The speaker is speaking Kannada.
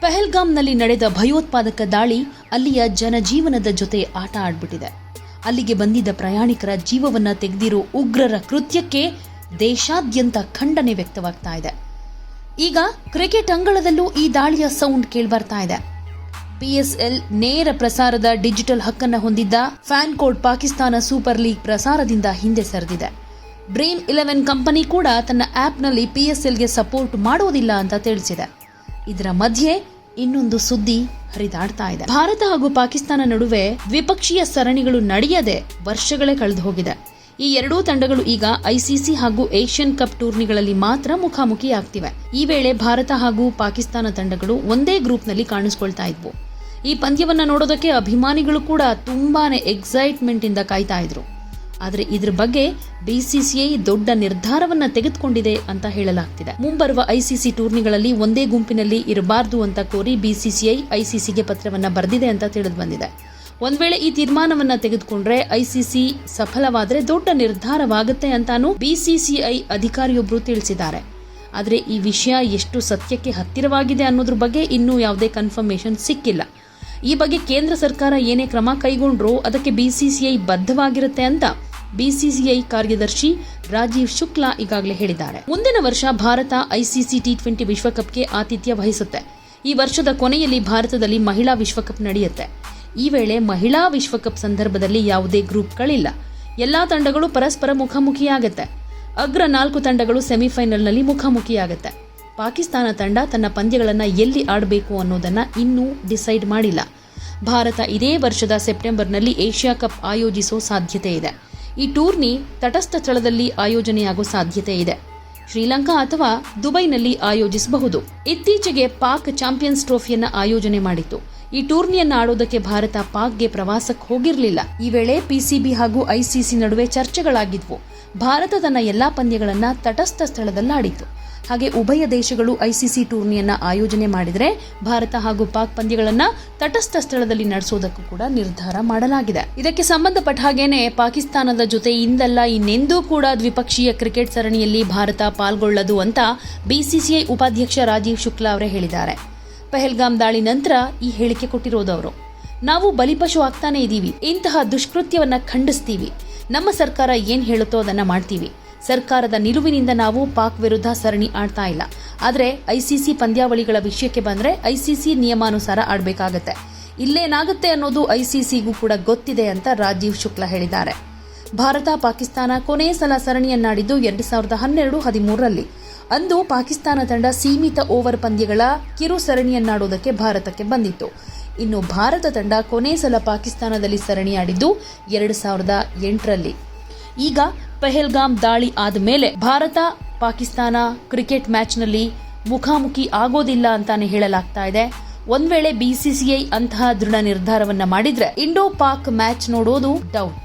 ಪೆಹಲ್ಗಾಮ್ನಲ್ಲಿ ನಡೆದ ಭಯೋತ್ಪಾದಕ ದಾಳಿ ಅಲ್ಲಿಯ ಜನಜೀವನದ ಜೊತೆ ಆಟ ಆಡ್ಬಿಟ್ಟಿದೆ. ಅಲ್ಲಿಗೆ ಬಂದಿದ್ದ ಪ್ರಯಾಣಿಕರ ಜೀವವನ್ನ ತೆಗೆದಿರೋ ಉಗ್ರರ ಕೃತ್ಯಕ್ಕೆ ದೇಶಾದ್ಯಂತ ಖಂಡನೆ ವ್ಯಕ್ತವಾಗ್ತಾ ಇದೆ. ಈಗ ಕ್ರಿಕೆಟ್ ಅಂಗಳದಲ್ಲೂ ಈ ದಾಳಿಯ ಸೌಂಡ್ ಕೇಳ್ಬರ್ತಾ ಇದೆ. ಪಿಎಸ್ಎಲ್ ನೇರ ಪ್ರಸಾರದ ಡಿಜಿಟಲ್ ಹಕ್ಕನ್ನು ಹೊಂದಿದ್ದ FanCode Pakistan super league ಪ್ರಸಾರದಿಂದ ಹಿಂದೆ ಸರಿದಿದೆ. ಬ್ರೇನ್ ಇಲೆವೆನ್ ಕಂಪನಿ ಕೂಡ ತನ್ನ ಆಪ್ನಲ್ಲಿ ಪಿಎಸ್ಎಲ್ಗೆ ಸಪೋರ್ಟ್ ಮಾಡೋದಿಲ್ಲ ಅಂತ ತಿಳಿಸಿದೆ. ಇದರ ಮಧ್ಯೆ ಇನ್ನೊಂದು ಸುದ್ದಿ ಹರಿದಾಡ್ತಾ ಇದೆ. ಭಾರತ ಹಾಗೂ ಪಾಕಿಸ್ತಾನ ನಡುವೆ ದ್ವಿಪಕ್ಷೀಯ ಸರಣಿಗಳು ನಡೆಯದೆ ವರ್ಷಗಳೇ ಕಳೆದು ಹೋಗಿದೆ ಈ ಎರಡೂ ತಂಡಗಳು ಈಗ ಐಸಿಸಿ ಹಾಗೂ ಏಷ್ಯನ್ ಕಪ್ ಟೂರ್ನಿಗಳಲ್ಲಿ ಮಾತ್ರ ಮುಖಾಮುಖಿಯಾಗ್ತಿವೆ. ಈ ವೇಳೆ ಭಾರತ ಹಾಗೂ ಪಾಕಿಸ್ತಾನ ತಂಡಗಳು ಒಂದೇ ಗ್ರೂಪ್ನಲ್ಲಿ ಕಾಣಿಸ್ಕೊಳ್ತಾ ಇದ್ವು. ಈ ಪಂದ್ಯವನ್ನ ನೋಡೋದಕ್ಕೆ ಅಭಿಮಾನಿಗಳು ಕೂಡ ತುಂಬಾನೇ ಎಕ್ಸೈಟ್ಮೆಂಟ್ ಇಂದ ಕಾಯ್ತಾ ಇದ್ರು. ಆದರೆ ಇದ್ರ ಬಗ್ಗೆ ಬಿಸಿಸಿಐ ದೊಡ್ಡ ನಿರ್ಧಾರವನ್ನ ತೆಗೆದುಕೊಂಡಿದೆ ಅಂತ ಹೇಳಲಾಗ್ತಿದೆ. ಮುಂಬರುವ ಐಸಿಸಿ ಟೂರ್ನಿಗಳಲ್ಲಿ ಒಂದೇ ಗುಂಪಿನಲ್ಲಿ ಇರಬಾರದು ಅಂತ ಕೋರಿ ಬಿಸಿಸಿಐ ಐಸಿಸಿಗೆ ಪತ್ರವನ್ನ ಬರೆದಿದೆ ಅಂತ ತಿಳಿದು ಬಂದಿದೆ. ಒಂದ್ ವೇಳೆ ಈ ತೀರ್ಮಾನವನ್ನ ತೆಗೆದುಕೊಂಡ್ರೆ ಐಸಿಸಿ ಸಫಲವಾದ್ರೆ ದೊಡ್ಡ ನಿರ್ಧಾರವಾಗುತ್ತೆ ಅಂತಾನು ಬಿಸಿಸಿಐ ಅಧಿಕಾರಿಯೊಬ್ಬರು ತಿಳಿಸಿದ್ದಾರೆ. ಆದರೆ ಈ ವಿಷಯ ಎಷ್ಟು ಸತ್ಯಕ್ಕೆ ಹತ್ತಿರವಾಗಿದೆ ಅನ್ನೋದ್ರ ಬಗ್ಗೆ ಇನ್ನೂ ಯಾವುದೇ ಕನ್ಫರ್ಮೇಷನ್ ಸಿಕ್ಕಿಲ್ಲ. ಈ ಬಗ್ಗೆ ಕೇಂದ್ರ ಸರ್ಕಾರ ಏನೇ ಕ್ರಮ ಕೈಗೊಂಡ್ರೂ ಅದಕ್ಕೆ ಬಿಸಿಸಿಐ ಬದ್ಧವಾಗಿರುತ್ತೆ ಅಂತ ಬಿಸಿಸಿಐ ಕಾರ್ಯದರ್ಶಿ ರಾಜೀವ್ ಶುಕ್ಲಾ ಈಗಾಗಲೇ ಹೇಳಿದ್ದಾರೆ. ಮುಂದಿನ ವರ್ಷ ಭಾರತ ಐಸಿಸಿ ಟಿ ಟ್ವೆಂಟಿ ವಿಶ್ವಕಪ್ಗೆ ಆತಿಥ್ಯ ವಹಿಸುತ್ತೆ. ಈ ವರ್ಷದ ಕೊನೆಯಲ್ಲಿ ಭಾರತದಲ್ಲಿ ಮಹಿಳಾ ವಿಶ್ವಕಪ್ ನಡೆಯುತ್ತೆ. ಈ ವೇಳೆ ಮಹಿಳಾ ವಿಶ್ವಕಪ್ ಸಂದರ್ಭದಲ್ಲಿ ಯಾವುದೇ ಗ್ರೂಪ್ಗಳಿಲ್ಲ ಎಲ್ಲಾ ತಂಡಗಳು ಪರಸ್ಪರ ಮುಖಾಮುಖಿಯಾಗುತ್ತೆ. ಅಗ್ರ ನಾಲ್ಕು ತಂಡಗಳು ಸೆಮಿಫೈನಲ್ನಲ್ಲಿ ಮುಖಾಮುಖಿಯಾಗುತ್ತೆ. ಪಾಕಿಸ್ತಾನ ತಂಡ ತನ್ನ ಪಂದ್ಯಗಳನ್ನು ಎಲ್ಲಿ ಆಡಬೇಕು ಅನ್ನೋದನ್ನು ಇನ್ನೂ ಡಿಸೈಡ್ ಮಾಡಿಲ್ಲ. ಭಾರತ ಇದೇ ವರ್ಷದ ಸೆಪ್ಟೆಂಬರ್ನಲ್ಲಿ ಏಷ್ಯಾ ಕಪ್ ಆಯೋಜಿಸೋ ಸಾಧ್ಯತೆ ಇದೆ. ಈ ಟೂರ್ನಿ ತಟಸ್ಥ ಸ್ಥಳದಲ್ಲಿ ಆಯೋಜನೆಯಾಗೋ ಸಾಧ್ಯತೆ ಇದೆ. ಶ್ರೀಲಂಕಾ ಅಥವಾ ದುಬೈನಲ್ಲಿ ಆಯೋಜಿಸಬಹುದು. ಇತ್ತೀಚೆಗೆ ಪಾಕ್ ಚಾಂಪಿಯನ್ಸ್ ಟ್ರೋಫಿಯನ್ನು ಆಯೋಜನೆ ಮಾಡಿತ್ತು. ಈ ಟೂರ್ನಿಯನ್ನ ಆಡೋದಕ್ಕೆ ಭಾರತ ಪಾಕ್ಗೆ ಪ್ರವಾಸಕ್ಕೆ ಹೋಗಿರಲಿಲ್ಲ. ಈ ವೇಳೆ ಪಿಸಿಬಿ ಹಾಗೂ ಐಸಿಸಿ ನಡುವೆ ಚರ್ಚೆಗಳಾಗಿದ್ವು. ಭಾರತ ತನ್ನ ಎಲ್ಲಾ ಪಂದ್ಯಗಳನ್ನು ತಟಸ್ಥ ಸ್ಥಳದಲ್ಲಾಡಿತ್ತು. ಹಾಗೆ ಉಭಯ ದೇಶಗಳು ಐಸಿಸಿ ಟೂರ್ನಿಯನ್ನ ಆಯೋಜನೆ ಮಾಡಿದರೆ ಭಾರತ ಹಾಗೂ ಪಾಕ್ ಪಂದ್ಯಗಳನ್ನು ತಟಸ್ಥ ಸ್ಥಳದಲ್ಲಿ ನಡೆಸೋದಕ್ಕೂ ಕೂಡ ನಿರ್ಧಾರ ಮಾಡಲಾಗಿದೆ. ಇದಕ್ಕೆ ಸಂಬಂಧಪಟ್ಟ ಹಾಗೇನೆ ಪಾಕಿಸ್ತಾನದ ಜೊತೆ ಇಂದಲ್ಲ ಇನ್ನೆಂದೂ ಕೂಡ ದ್ವಿಪಕ್ಷೀಯ ಕ್ರಿಕೆಟ್ ಸರಣಿಯಲ್ಲಿ ಭಾರತ ಪಾಲ್ಗೊಳ್ಳದು ಅಂತ ಬಿಸಿಸಿಐ ಉಪಾಧ್ಯಕ್ಷ ರಾಜೀವ್ ಶುಕ್ಲಾ ಅವರೇ ಹೇಳಿದ್ದಾರೆ. ಪೆಹಲ್ಗಾಮ್ ದಾಳಿ ನಂತರ ಈ ಹೇಳಿಕೆ ಕೊಟ್ಟಿರೋದು ಅವರು. ನಾವು ಬಲಿಪಶು ಆಗ್ತಾನೆ ಇದೀವಿ. ಇಂತಹ ದುಷ್ಕೃತ್ಯವನ್ನು ಖಂಡಿಸ್ತೀವಿ. ನಮ್ಮ ಸರ್ಕಾರ ಏನು ಹೇಳುತ್ತೋ ಅದನ್ನು ಮಾಡ್ತೀವಿ. ಸರ್ಕಾರದ ನಿಲುವಿನಿಂದ ನಾವು ಪಾಕ್ ವಿರುದ್ಧ ಸರಣಿ ಆಡ್ತಾ ಇಲ್ಲ. ಆದರೆ ಐಸಿಸಿ ಪಂದ್ಯಾವಳಿಗಳ ವಿಷಯಕ್ಕೆ ಬಂದರೆ ಐಸಿಸಿ ನಿಯಮಾನುಸಾರ ಆಡಬೇಕಾಗತ್ತೆ. ಇಲ್ಲೇನಾಗುತ್ತೆ ಅನ್ನೋದು ಐಸಿಸಿಗೂ ಕೂಡ ಗೊತ್ತಿದೆ ಅಂತ ರಾಜೀವ್ ಶುಕ್ಲಾ ಹೇಳಿದ್ದಾರೆ. ಭಾರತ ಪಾಕಿಸ್ತಾನ ಕೊನೆಯ ಸಲ ಸರಣಿಯನ್ನಾಡಿದ್ದು ಎರಡು ಸಾವಿರದ ಹನ್ನೆರಡು ಹದಿಮೂರರಲ್ಲಿ. ಅಂದು ಪಾಕಿಸ್ತಾನ ತಂಡ ಸೀಮಿತ ಓವರ್ ಪಂದ್ಯಗಳ ಕಿರು ಸರಣಿಯನ್ನಾಡೋದಕ್ಕೆ ಭಾರತಕ್ಕೆ ಬಂದಿತ್ತು. ಇನ್ನು ಭಾರತ ತಂಡ ಕೊನೆ ಸಲ ಪಾಕಿಸ್ತಾನದಲ್ಲಿ ಸರಣಿಯಾಡಿದ್ದು ಎರಡು ಸಾವಿರದ ಎಂಟರಲ್ಲಿ. ಈಗ ಪೆಹಲ್ಗಾಮ್ ದಾಳಿ ಆದ ಮೇಲೆ ಭಾರತ, ಪಾಕಿಸ್ತಾನ ಕ್ರಿಕೆಟ್ ಮ್ಯಾಚ್ನಲ್ಲಿ ಮುಖಾಮುಖಿ ಆಗೋದಿಲ್ಲ ಅಂತಾನೆ ಹೇಳಲಾಗ್ತಾ ಇದೆ. ಒಂದ್ ವೇಳೆ ಬಿಸಿಸಿಐ ಅಂತಹ ದೃಢ ನಿರ್ಧಾರವನ್ನ ಮಾಡಿದ್ರೆ ಇಂಡೋ ಪಾಕ್ ಮ್ಯಾಚ್ ನೋಡೋದು ಡೌಟ್